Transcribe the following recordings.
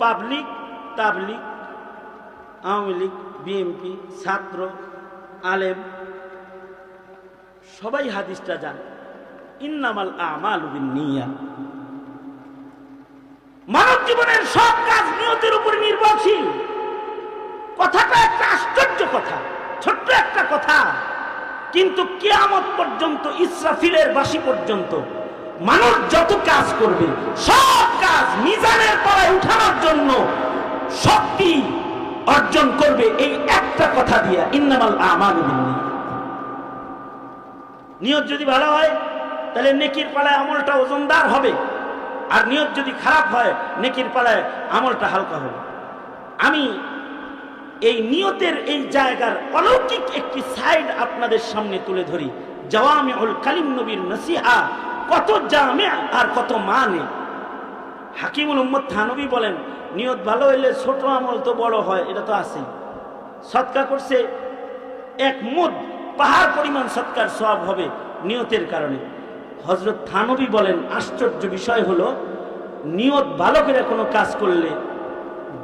Public, তাবলিক, আওয়ামী লীগ, বিএনপি, ছাত্র, আলেম, সবাই হাদিসটা জান। ইন্নামাল আমাল নিয়া মানব জীবনের সব কাজ নিয়তের উপর নির্ভরশীল। কথাটা একটা আশ্চর্য কথা, ছোট্ট একটা কথা। কিন্তু কেয়ামত পর্যন্ত, ইসরাফিলের বাসি পর্যন্ত মানুষ যত কাজ করবে, সব কাজ মিজানের পরে উঠানোর জন্য শক্তি অর্জন করবে এই একটা কথা দিয়া ইন্নামাল আমাল নিয়ত যদি ভালো হয়, তাহলে নেকির পালায় আমলটা ওজনদার হবে। আর নিয়ত যদি খারাপ হয়, নেকির পালায় আমলটা হালকা হবে। আমি এই নিয়তের এই জায়গার অলৌকিক একটি সাইড আপনাদের সামনে তুলে ধরি। জওয়ামে কালিম নবীর নসিহা কত জামে আর কত মানে। হাকিমুল উম্মদ থানবী বলেন, নিয়ত ভালো হইলে ছোট আমল তো বড় হয়, এটা তো আছে। সৎকা করছে এক মুদ, পাহাড় পরিমাণ সৎকার সব হবে নিয়তের কারণে। হজরত থানবী বলেন, আশ্চর্য বিষয় হলো, নিয়ত ভালো করে কোনো কাজ করলে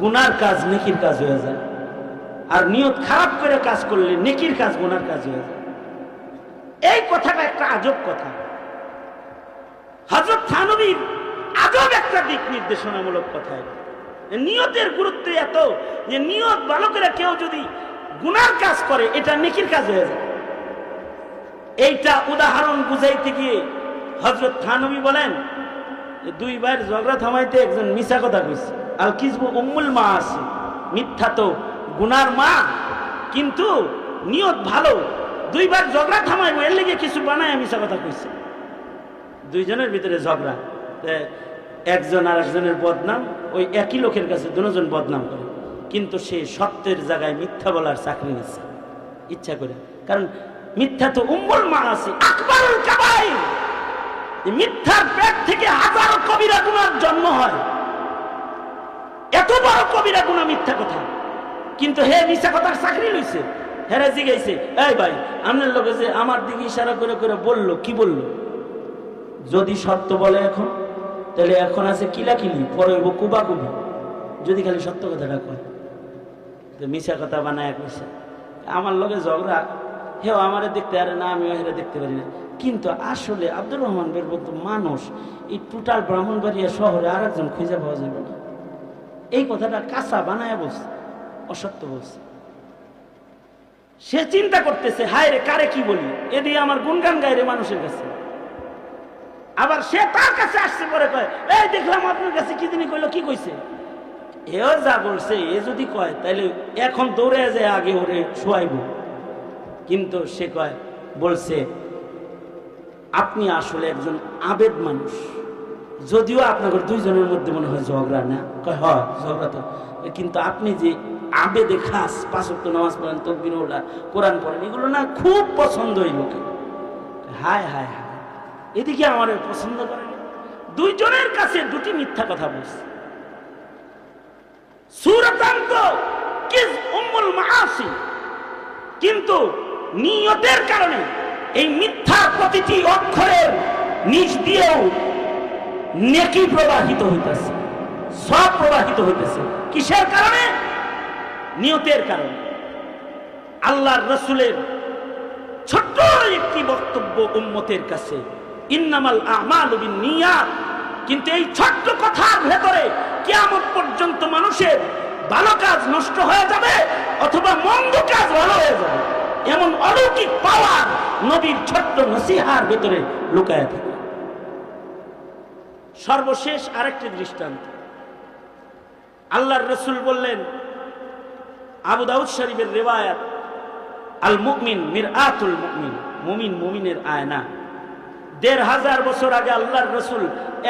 গুনার কাজ নেকির কাজ হয়ে যায়। আর নিয়ত খারাপ করে কাজ করলে নেকির কাজ, গুনার কাজ হয়ে যায়। এই কথাটা একটা আজব কথা। হজরত থানবীর আজব একটা দিক নির্দেশনামূলক কথা নিয়তের গুরুত্ব এত যে নিয়ত বালকেরা কেউ যদি গুনার কাজ করে, এটা নেকির কাজ হয়ে যায়। এইটা উদাহরণ বুঝাইতে গিয়ে হজরত থানবী বলেন দুই ভাইয়ের ঝগড়া থামাইতে একজন মিশা কথা কইছে। আল কিসবু উম্মুল মা আছে মিথ্যা তো গুনার মা, কিন্তু নিয়ত ভালো। দুইবার ঝগড়া থামাইব, এর লেগে কিছু বানায় মিশা কথা কইছে। দুইজনের ভিতরে ঝগড়া। একজন আর একজনের বদনাম, ওই একই লোকের কাছে দুজন বদনাম করে। কিন্তু সে সত্যের জায়গায় মিথ্যা বলার চাকরি নিচ্ছে। ইচ্ছা করে। কারণ মিথ্যা তো উম্মুল মা আছে মিথ্যার পেট থেকে হাজার কবিরা গুনার জন্ম হয়। এত বড় কবিরা গুণা মিথ্যা কথা। কিন্তু হে মিথ্যা কথার চাকরি লইছে, হেরা জিগাইছে, এই ভাই আপনার লোকে যে আমার দিকে ইশারা করে করে বলল, কি বলল? যদি সত্য বলে এখন, তাহলে এখন আছে কিলাকিলি, পরে হইব কুবা কুবি যদি খালি সত্য কথাটা কয়। মিশা কথা বানায় কইছে। আমার লগে ঝগড়া, হেও আমারে দেখতে আরে না, আমিও হেরা দেখতে পারি না। কিন্তু আসলে আব্দুর রহমান বের মতো মানুষ। এই টোটাল ব্রাহ্মণবাড়িয়া শহরে আর একজন খুঁজে পাওয়া যাবে না। এই কথাটা কাঁচা বানায় বলছে, অসত্য বলছে। সে চিন্তা করতেছে হায় রে কারে কি বলি? এদিকে আমার গুনগান গায় রে মানুষের কাছে। আবার সে তার কাছে আসছে পরে কয়, এই দেখলাম আপনার কাছে কি দিনই কইলো, কি কইছে? এও যা বলছে, এ যদি কয় তাহলে এখন দৌড়ে যায় আগে ওরে শোয়াইব। কিন্তু সে কয়, বলছে, আপনি আসলে একজন আবেদ মানুষ। যদিও আপনাদের দুইজনের মধ্যে মনে হয় ঝগড়া না? কয়, হয়, ঝগড়া তো। কিন্তু আপনি যে আবেদে খাস পাঁচক্ত নামাজ পড়েন, তকবির ওলা কোরআন পড়েন, এগুলো না খুব পছন্দ এই লোকে হায় হায় হায়। এদিকে আমার পছন্দ করে দুইজনের কাছে দুটি মিথ্যা কথা বলছে। সুরতান্ত কিস কিন্তু নিয়তের কারণে এই মিথ্যা প্রতিটি অক্ষরের নিচ দিয়েও নেকি প্রবাহিত হইতেছে, সব প্রবাহিত হইতেছে। কিসের কারণে? নিয়তের কারণে। আল্লাহর রসুলের ছোট্ট একটি বক্তব্য উম্মতের কাছে ইন্নামাল আমাল নিয়াত কিন্তু এই ছোট্ট কথার ভেতরে কিয়ামত পর্যন্ত মানুষের ভালো কাজ নষ্ট হয়ে যাবে অথবা মন্দ কাজ ভালো হয়ে যাবে। এমন অলৌকিক পাওয়ার নবীর ছোট্ট নসিহার ভেতরে লুকায় থাকে। সর্বশেষ আরেকটি দৃষ্টান্ত। আল্লাহর রসুল বললেন, আবু দাউদ শরীফের রেওয়ায়াত আল মুকমিন মির আতুল মুকমিন মুমিন মুমিনের আয়না। দেড় হাজার বছর আগে আল্লাহর রসুল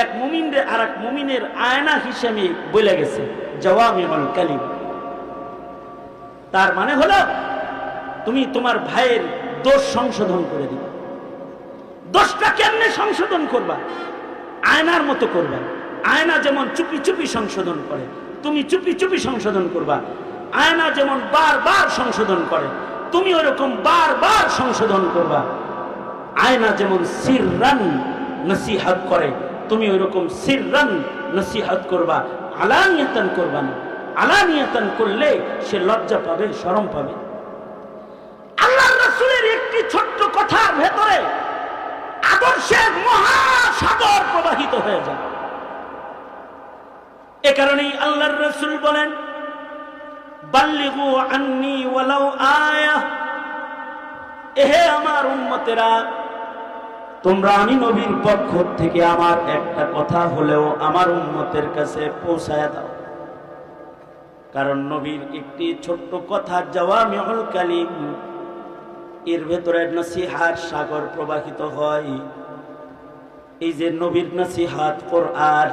এক মুমিনদের আর এক মুমিনের আয়না হিসেবে বলে গেছে জওয়ামিউল কালিম। তার মানে হলো, তুমি তোমার ভাইয়ের দোষ সংশোধন করে দিবে। দোষটা কেমনে সংশোধন করবা? আয়নার মতো করবা। আয়না যেমন চুপি চুপি সংশোধন করে, তুমি চুপি চুপি সংশোধন করবা। আয়না যেমন বারবার সংশোধন করে, তুমি ওরকম বারবার সংশোধন করবা। আয়না যেমন সিররান নসিহাত করে, তুমি ওইরকম সিররান নসিহাত করবা, আলানিয়াতান করবা না। আলানিয়াতান করলে সে লজ্জা পাবে, শরম পাবে। আল্লাহ রসুলের একটি ছোট্ট কথার ভেতরে আদর্শের মহাসাগর প্রবাহিত হয়ে যায়। এ কারণেই আল্লাহর রসুল বলেন, বাল্লিগু আন্নি ওয়ালাউ আয়া। এহে আমার উম্মতেরা তোমরা আমি নবীর পক্ষ থেকে আমার একটা কথা হলেও আমার উম্মতের কাছে পৌঁছায় দাও। কারণ নবীর একটি ছোট্ট কথা জাওয়ামিউল কালিম, এর ভেতরে নসিহার সাগর প্রবাহিত হয়। এই যে নবীর নসিহাত কোরআন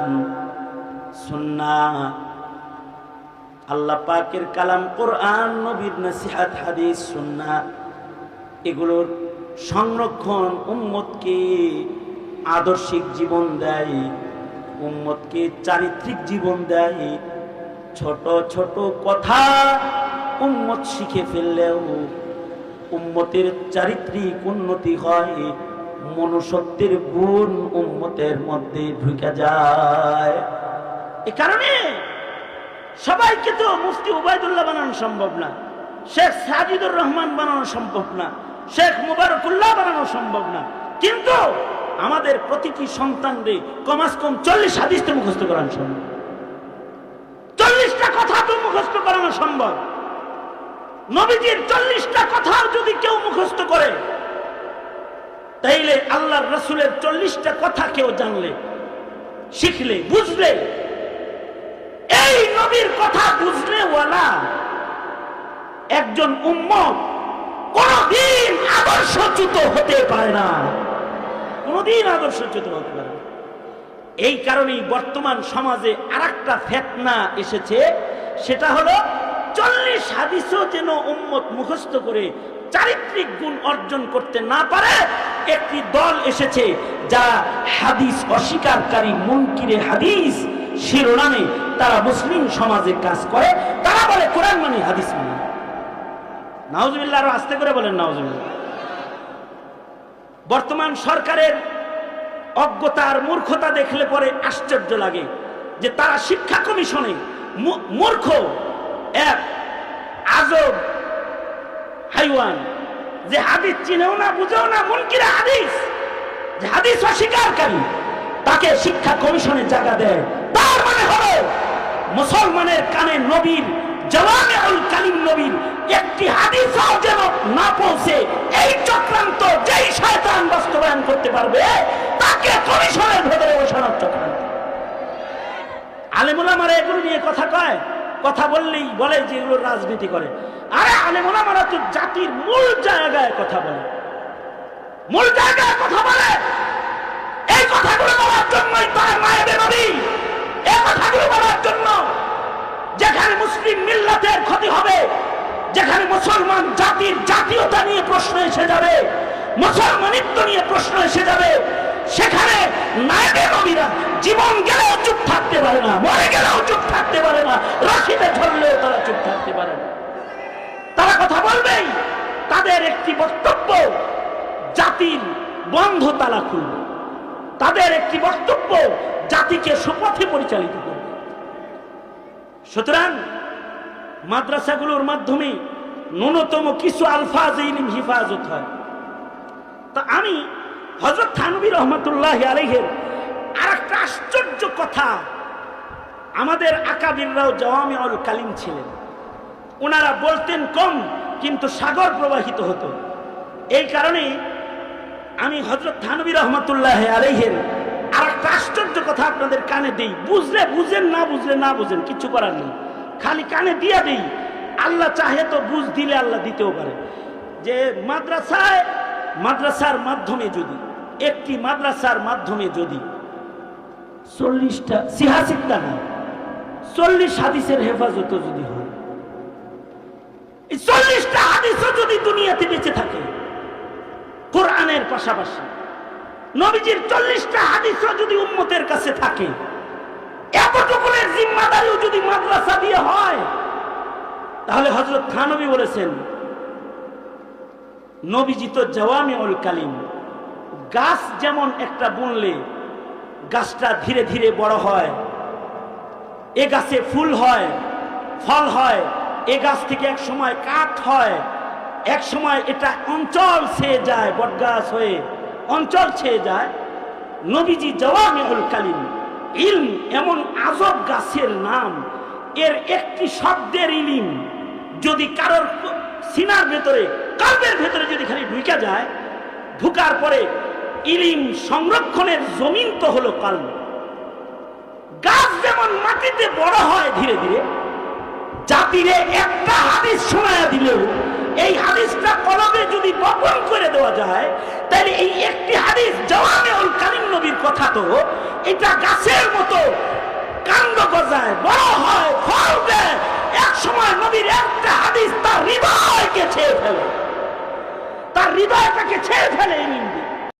সুন্নাহ আল্লাহ পাকের কালাম কোরআন, নবীর নসিহাত, হাদিস সুন্নাহ এগুলোর সংরক্ষণ উম্মতকে আদর্শিক জীবন দেয়, উম্মতকে চারিত্রিক জীবন দেয়। ছোট ছোট কথা উম্মত শিখে ফেললেও উম্মতের চারিত্রিক উন্নতি হয়। মনুষ্যত্বের গুণ উম্মতের মধ্যে ঢুকে যায়। এ কারণে সবাইকে তো মুফতি উবায়দুল্লাহ বানানো সম্ভব না, শেখ সাজিদুর রহমান বানানো সম্ভব না, শেখ মুবারকুল্লাহ বানানো সম্ভব না। কিন্তু আমাদের প্রতিটি সন্তানরে কমাস কম চল্লিশ হাদিস তো মুখস্থ করানো সম্ভব। চল্লিশটা কথা তো মুখস্থ করানো সম্ভব। নবীজির চল্লিশটা কথা যদি কেউ মুখস্থ করে, তাইলে আল্লাহর রসুলের চল্লিশটা কথা কেউ জানলে, শিখলে, বুঝলে, এই নবীর কথা বুঝলে ওয়ালা, একজন উম্মত কোনদিন আদর্শচ্যুত হতে পারে না। কোনদিন আদর্শচ্যুত হতে পারে এই কারণেই বর্তমান সমাজে আর একটা ফেতনা এসেছে, সেটা হলো চল্লিশ হাদিসও যেন উম্মত মুখস্থ করে চারিত্রিক গুণ অর্জন করতে না পারে, একটি দল এসেছে যা হাদিস অস্বীকারী মুনকিরে হাদিস শিরোনামে তারা মুসলিম সমাজে কাজ করে। তারা বলে কোরআন মানে হাদিস মানে। নাউজুবিল্লাহ আরও আস্তে করে বলেন নাউজুবিল্লাহ। বর্তমান সরকারের অজ্ঞতার মূর্খতা দেখলে পরে আশ্চর্য লাগে যে তারা শিক্ষা কমিশনে মূর্খ, এক, আজব, হাইওয়ান। যে হাদিস চিনেও না, বুঝেও না, মুনকিরা হাদিস। যে হাদিস অস্বীকারী তাকে শিক্ষা কমিশনে জায়গা দেয়। তার মানে হলো, মুসলমানের কানে নবীর জওয়ামিউল কালিম নবীর একটি হাদিসও যেন না পৌঁছে, এই চক্রান্ত যেই শয়তান বাস্তবায়ন করতে পারবে, তাকে কমিশনের ভেতরে বসানোর চক্রান্ত। আলেমুলামারা এগুলো নিয়ে কথা কয়, কথা বললেই বলে যে এগুলো রাজনীতি করে। আরে আলেমুলামারা তো জাতির মূল জায়গায় কথা বলে। মূল জায়গায় কথা বলে যেখানে মুসলিম মিল্লাতের ক্ষতি হবে, যেখানে মুসলমান জাতির জাতীয়তা নিয়ে প্রশ্ন এসে যাবে, মুসলমানিত্ব নিয়ে প্রশ্ন এসে যাবে, সেখানে জীবন গেলেও চুপ থাকতে পারে না, মরে গেলেও চুপ থাকতে পারে না, রাশিতে ধরলেও তারা চুপ থাকতে পারে না। তারা কথা বলবেই, তাদের একটি বক্তব্য, জাতির বন্ধ তালা খুলবে। তাদের একটি বক্তব্য, জাতিকে সুপথে পরিচালিত সুতরাং মাদ্রাসাগুলোর মাধ্যমে ন্যূনতম কিছু আলফাজ ইলিম হিফাজত হয়। তা আমি হজরত থানবী রহমতুল্লাহ আলহের আর একটা আশ্চর্য কথা। আমাদের আকাবিররাও জওয়ামিউল কালিম ছিলেন। ওনারা বলতেন কম, কিন্তু সাগর প্রবাহিত হতো। এই কারণে আমি হজরত থানবী রহমতুল্লাহ আলহের আর একটা কথা আপনাদের কানে দেই। বুঝলে বুঝেন, না বুঝলে না বুঝেন, কিছু করার নেই। খালি কানে দিয়ে দেই। আল্লাহ চাহে তো বুঝ দিলে আল্লাহ দিতেও পারে। যে মাদ্রাসায়, মাদ্রাসার মাধ্যমে যদি, একটি মাদ্রাসার মাধ্যমে যদি চল্লিশটা সিহাসিকটা না চল্লিশ হাদিসের হেফাজত যদি হয় চল্লিশটা হাদিসও যদি দুনিয়াতে বেঁচে থাকে, কোরআনের পাশাপাশি নবীজির চল্লিশটা হাদিসও যদি উম্মতের কাছে থাকে, এতটুকুনের জিম্মাদারিও যদি মাদ্রাসা দিয়ে হয়, তাহলে হজরত খানবী বলেছেন, নবীজি তো জওয়ামি অল কালিম, গাছ যেমন একটা বুনলে গাছটা ধীরে ধীরে বড় হয়, এ গাছে ফুল হয়, ফল হয়, এ গাছ থেকে এক সময় কাঠ হয়, এক সময় এটা অঞ্চল সে যায়, বটগাছ হয়ে। অঞ্চল ছেয়ে যায়। নবীজি জওয়ামিউল কালিম, ইলম এমন আজব গাছের নাম। এর একটি শব্দের ইলিম, যদি কারোর সিনার ভেতরে, কাল্পের ভেতরে যদি খালি ঢুকে যায়, ঢুকার পরে ইলিম সংরক্ষণের জমিন তো হলো কাল্প। গাছ যেমন মাটিতে বড় হয় ধীরে ধীরে, জাতিরে একটা হাদিস দেওয়া যায়। তাহলে এই একটি হাদিস জওয়ানে উল কালিম নবীর কথা তো, এটা গাছের মতো কাণ্ড গজায়, বড় হয় ফল দেয়। এক সময় নবীর একটা হাদিস তার হৃদয়কে ছেয়ে ফেলে। তার হৃদয়টাকে ছেয়ে ফেলে এই নিন্দে।